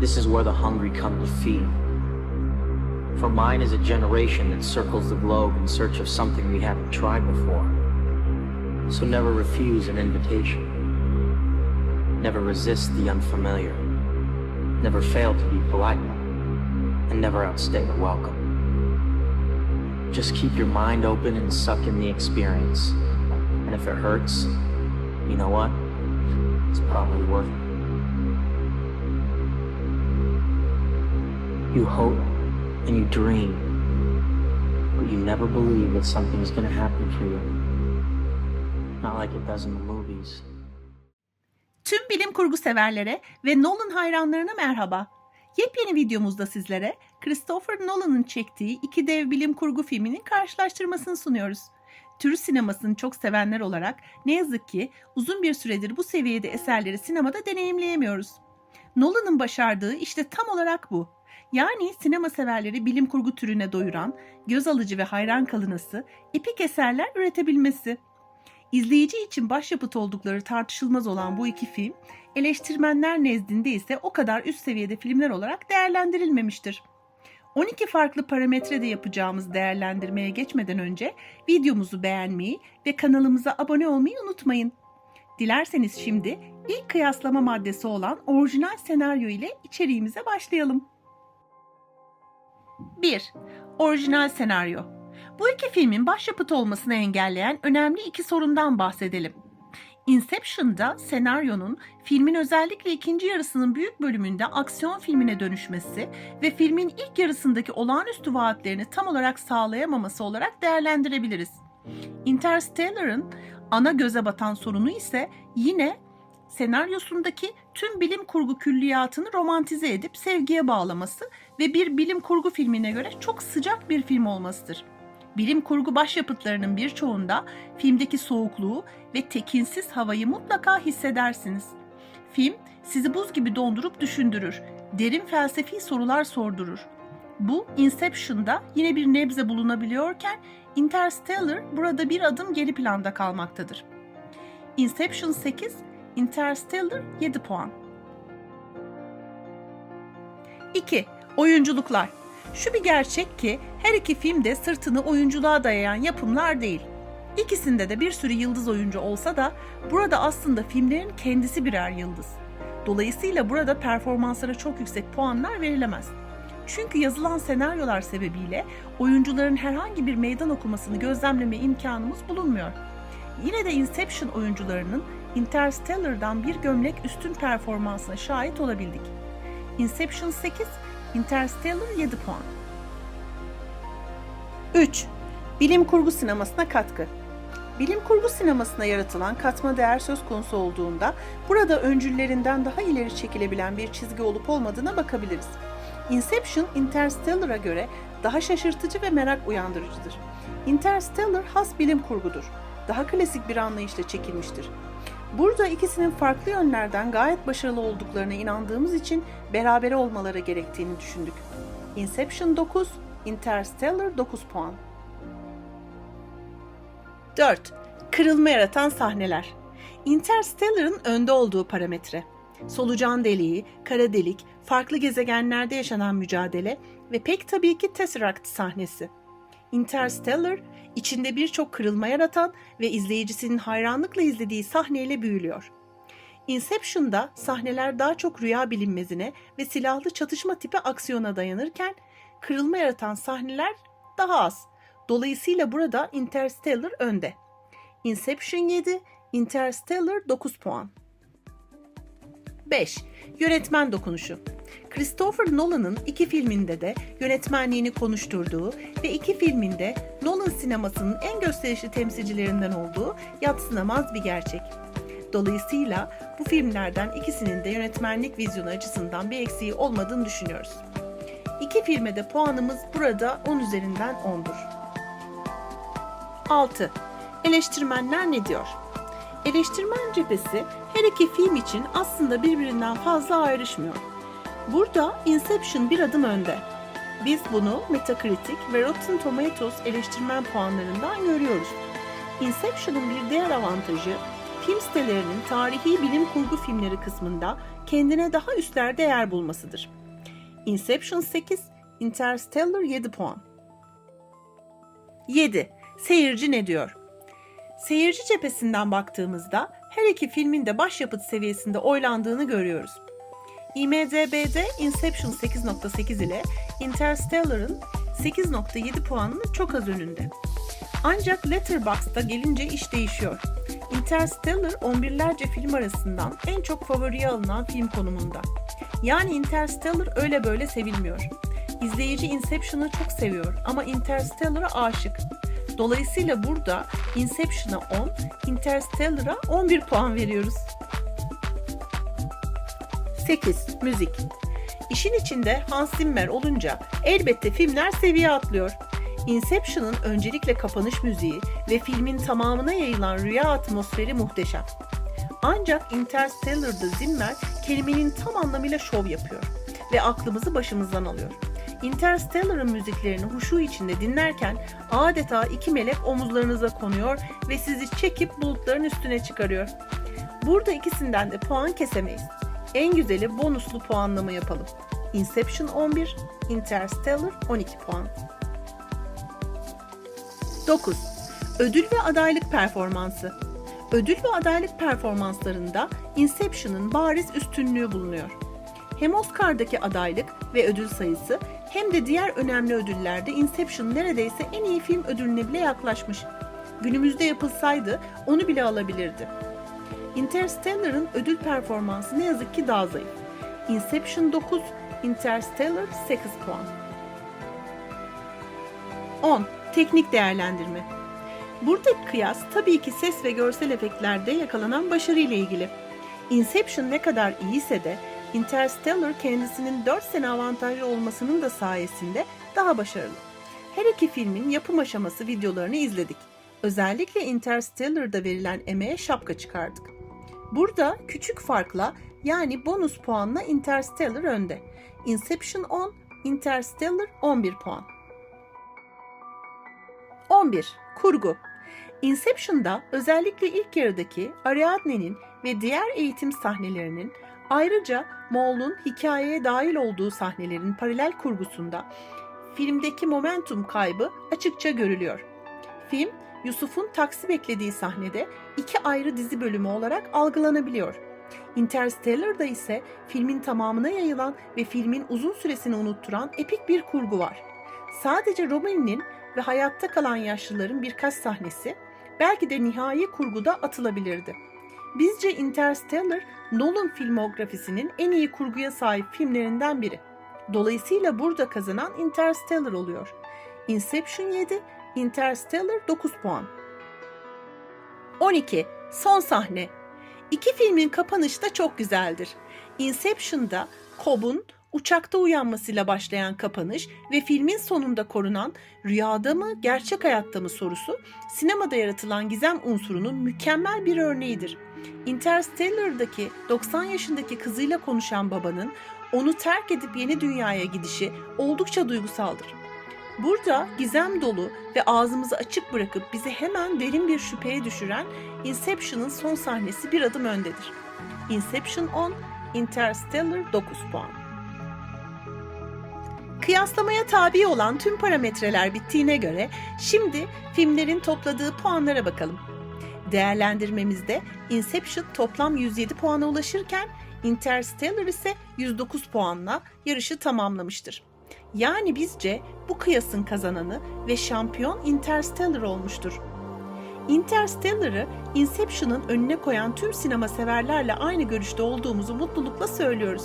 This is where the hungry come to feed. For mine is a generation that circles the globe in search of something we haven't tried before. So never refuse an invitation. Never resist the unfamiliar. Never fail to be polite. And never outstay a welcome. Just keep your mind open and suck in the experience. And if it hurts, you know what? It's probably worth it. You hope and you dream, but you never believe that something's gonna happen for you. Not like it does in the movies. Tüm bilim kurgu severlere ve Nolan hayranlarına merhaba. Yepyeni videomuzda sizlere Christopher Nolan'ın çektiği iki dev bilim kurgu filminin karşılaştırmasını sunuyoruz. Türü sinemasını çok sevenler olarak ne yazık ki uzun bir süredir bu seviyede eserleri sinemada deneyimleyemiyoruz. Nolan'ın başardığı işte tam olarak bu. Yani sinema severleri bilim kurgu türüne doyuran, göz alıcı ve hayran kalınası, epik eserler üretebilmesi. İzleyici için başyapıt oldukları tartışılmaz olan bu iki film, eleştirmenler nezdinde ise o kadar üst seviyede filmler olarak değerlendirilmemiştir. 12 farklı parametrede yapacağımız değerlendirmeye geçmeden önce videomuzu beğenmeyi ve kanalımıza abone olmayı unutmayın. Dilerseniz şimdi ilk kıyaslama maddesi olan orijinal senaryo ile içeriğimize başlayalım. 1. Orijinal senaryo bu iki filmin başyapıt olmasını engelleyen önemli iki sorundan bahsedelim. Inception'da senaryonun filmin özellikle ikinci yarısının büyük bölümünde aksiyon filmine dönüşmesi ve filmin ilk yarısındaki olağanüstü vaatlerini tam olarak sağlayamaması olarak değerlendirebiliriz. Interstellar'ın ana göze batan sorunu ise yine senaryosundaki tüm bilim kurgu külliyatını romantize edip sevgiye bağlaması ve bir bilim kurgu filmine göre çok sıcak bir film olmasıdır. Bilim kurgu başyapıtlarının birçoğunda filmdeki soğukluğu ve tekinsiz havayı mutlaka hissedersiniz. Film sizi buz gibi dondurup düşündürür, derin felsefi sorular sordurur. Bu Inception'da yine bir nebze bulunabiliyorken Interstellar burada bir adım geri planda kalmaktadır. Inception 8, Interstellar 7 puan. 2. Oyunculuklar şu bir gerçek ki her iki film de sırtını oyunculuğa dayayan yapımlar değil. İkisinde de bir sürü yıldız oyuncu olsa da burada aslında filmlerin kendisi birer yıldız. Dolayısıyla burada performanslara çok yüksek puanlar verilemez. Çünkü yazılan senaryolar sebebiyle oyuncuların herhangi bir meydan okumasını gözlemleme imkanımız bulunmuyor. Yine de Inception oyuncularının Interstellar'dan bir gömlek üstün performansına şahit olabildik. Inception 8, Interstellar 7 puan. 3. Bilim kurgu sinemasına katkı. Bilim kurgu sinemasına yaratılan katma değer söz konusu olduğunda burada öncüllerinden daha ileri çekilebilen bir çizgi olup olmadığına bakabiliriz. Inception, Interstellar'a göre daha şaşırtıcı ve merak uyandırıcıdır. Interstellar has bilim kurgudur. Daha klasik bir anlayışla çekilmiştir. Burada ikisinin farklı yönlerden gayet başarılı olduklarına inandığımız için berabere olmaları gerektiğini düşündük. Inception 9, Interstellar 9 puan. 4. Kırılma yaratan sahneler. Interstellar'ın önde olduğu parametre. Solucan deliği, kara delik, farklı gezegenlerde yaşanan mücadele ve pek tabii ki Tesseract sahnesi. Interstellar, içinde birçok kırılma yaratan ve izleyicisinin hayranlıkla izlediği sahneyle büyülüyor. Inception'da sahneler daha çok rüya bilinmezine ve silahlı çatışma tipi aksiyona dayanırken kırılma yaratan sahneler daha az. Dolayısıyla burada Interstellar önde. Inception 7, Interstellar 9 puan. 5. Yönetmen dokunuşu. Christopher Nolan'ın iki filminde de yönetmenliğini konuşturduğu ve iki filminde Nolan sinemasının en gösterişli temsilcilerinden olduğu yatsınamaz bir gerçek. Dolayısıyla bu filmlerden ikisinin de yönetmenlik vizyonu açısından bir eksiği olmadığını düşünüyoruz. İki filme de puanımız burada 10 üzerinden 10'dur. 6. Eleştirmenler ne diyor? Eleştirmen cephesi her iki film için aslında birbirinden fazla ayrışmıyor. Burada Inception bir adım önde. Biz bunu Metacritic ve Rotten Tomatoes eleştirmen puanlarından görüyoruz. Inception'ın bir diğer avantajı film sitelerinin tarihi bilim kurgu filmleri kısmında kendine daha üstlerde yer bulmasıdır. Inception 8, Interstellar 7 puan. 7. Seyirci ne diyor? Seyirci cephesinden baktığımızda her iki filmin de başyapıt seviyesinde oylandığını görüyoruz. IMDB'de Inception 8.8 ile Interstellar'ın 8.7 puanının çok az önünde. Ancak Letterboxd'a gelince iş değişiyor. Interstellar on binlerce film arasından en çok favoriye alınan film konumunda. Yani Interstellar öyle böyle sevilmiyor. İzleyici Inception'ı çok seviyor ama Interstellar'a aşık. Dolayısıyla burada Inception'a 10, Interstellar'a 11 puan veriyoruz. 8. Müzik İşin içinde Hans Zimmer olunca elbette filmler seviye atlıyor. Inception'ın öncelikle kapanış müziği ve filmin tamamına yayılan rüya atmosferi muhteşem. Ancak Interstellar'da Zimmer kelimenin tam anlamıyla şov yapıyor ve aklımızı başımızdan alıyor. Interstellar'ın müziklerini huşu içinde dinlerken adeta iki melek omuzlarınıza konuyor ve sizi çekip bulutların üstüne çıkarıyor. Burada ikisinden de puan kesemeyiz. En güzeli bonuslu puanlama yapalım. Inception 11, Interstellar 12 puan. 9. Ödül ve adaylık performansı. Ödül ve adaylık performanslarında Inception'ın bariz üstünlüğü bulunuyor. Hem Oscar'daki adaylık ve ödül sayısı hem de diğer önemli ödüllerde Inception neredeyse en iyi film ödülüne bile yaklaşmış. Günümüzde yapılsaydı onu bile alabilirdi. Interstellar'ın ödül performansı ne yazık ki daha zayıf. Inception 9, Interstellar 8 puan. 10. Teknik değerlendirme. Buradaki kıyas tabii ki ses ve görsel efektlerde yakalanan başarı ile ilgili. Inception ne kadar iyiyse de Interstellar kendisinin 4 sene avantajlı olmasının da sayesinde daha başarılı. Her iki filmin yapım aşaması videolarını izledik. Özellikle Interstellar'da verilen emeğe şapka çıkardık. Burada küçük farkla yani bonus puanla Interstellar önde. Inception 10, Interstellar 11 puan. 11. Kurgu Inception'da özellikle ilk yarıdaki Ariadne'nin ve diğer eğitim sahnelerinin ayrıca Maul'un hikayeye dahil olduğu sahnelerin paralel kurgusunda filmdeki momentum kaybı açıkça görülüyor. Film, Yusuf'un taksi beklediği sahnede iki ayrı dizi bölümü olarak algılanabiliyor. Interstellar'da ise filmin tamamına yayılan ve filmin uzun süresini unutturan epik bir kurgu var. Sadece Romani'nin ve hayatta kalan yaşlıların birkaç sahnesi belki de nihai kurguda atılabilirdi. Bizce Interstellar, Nolan filmografisinin en iyi kurguya sahip filmlerinden biri. Dolayısıyla burada kazanan Interstellar oluyor. Inception 7, Interstellar 9 puan. 12. Son sahne. İki filmin kapanışı da çok güzeldir. Inception'da Cobb'un uçakta uyanmasıyla başlayan kapanış ve filmin sonunda korunan rüyada mı gerçek hayatta mı sorusu sinemada yaratılan gizem unsurunun mükemmel bir örneğidir. Interstellar'daki 90 yaşındaki kızıyla konuşan babanın onu terk edip yeni dünyaya gidişi oldukça duygusaldır. Burada gizem dolu ve ağzımızı açık bırakıp bizi hemen derin bir şüpheye düşüren Inception'ın son sahnesi bir adım öndedir. Inception 10, Interstellar 9 puan. Kıyaslamaya tabi olan tüm parametreler bittiğine göre şimdi filmlerin topladığı puanlara bakalım. Değerlendirmemizde Inception toplam 107 puana ulaşırken Interstellar ise 109 puanla yarışı tamamlamıştır. Yani bizce bu kıyasın kazananı ve şampiyon Interstellar olmuştur. Interstellar'ı Inception'ın önüne koyan tüm sinema severlerle aynı görüşte olduğumuzu mutlulukla söylüyoruz.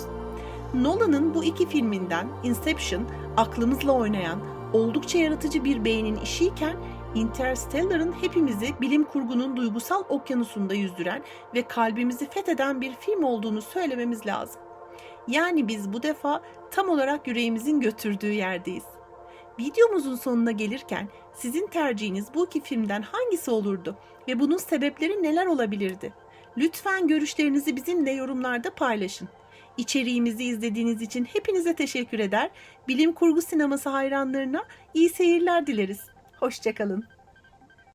Nolan'ın bu iki filminden Inception aklımızla oynayan, oldukça yaratıcı bir beynin işiyken Interstellar'ın hepimizi bilim kurgunun duygusal okyanusunda yüzdüren ve kalbimizi fetheden bir film olduğunu söylememiz lazım. Yani biz bu defa tam olarak yüreğimizin götürdüğü yerdeyiz. Videomuzun sonuna gelirken sizin tercihiniz bu iki filmden hangisi olurdu ve bunun sebepleri neler olabilirdi? Lütfen görüşlerinizi bizimle yorumlarda paylaşın. İçeriğimizi izlediğiniz için hepinize teşekkür eder. Bilim kurgu sineması hayranlarına iyi seyirler dileriz. Hoşçakalın.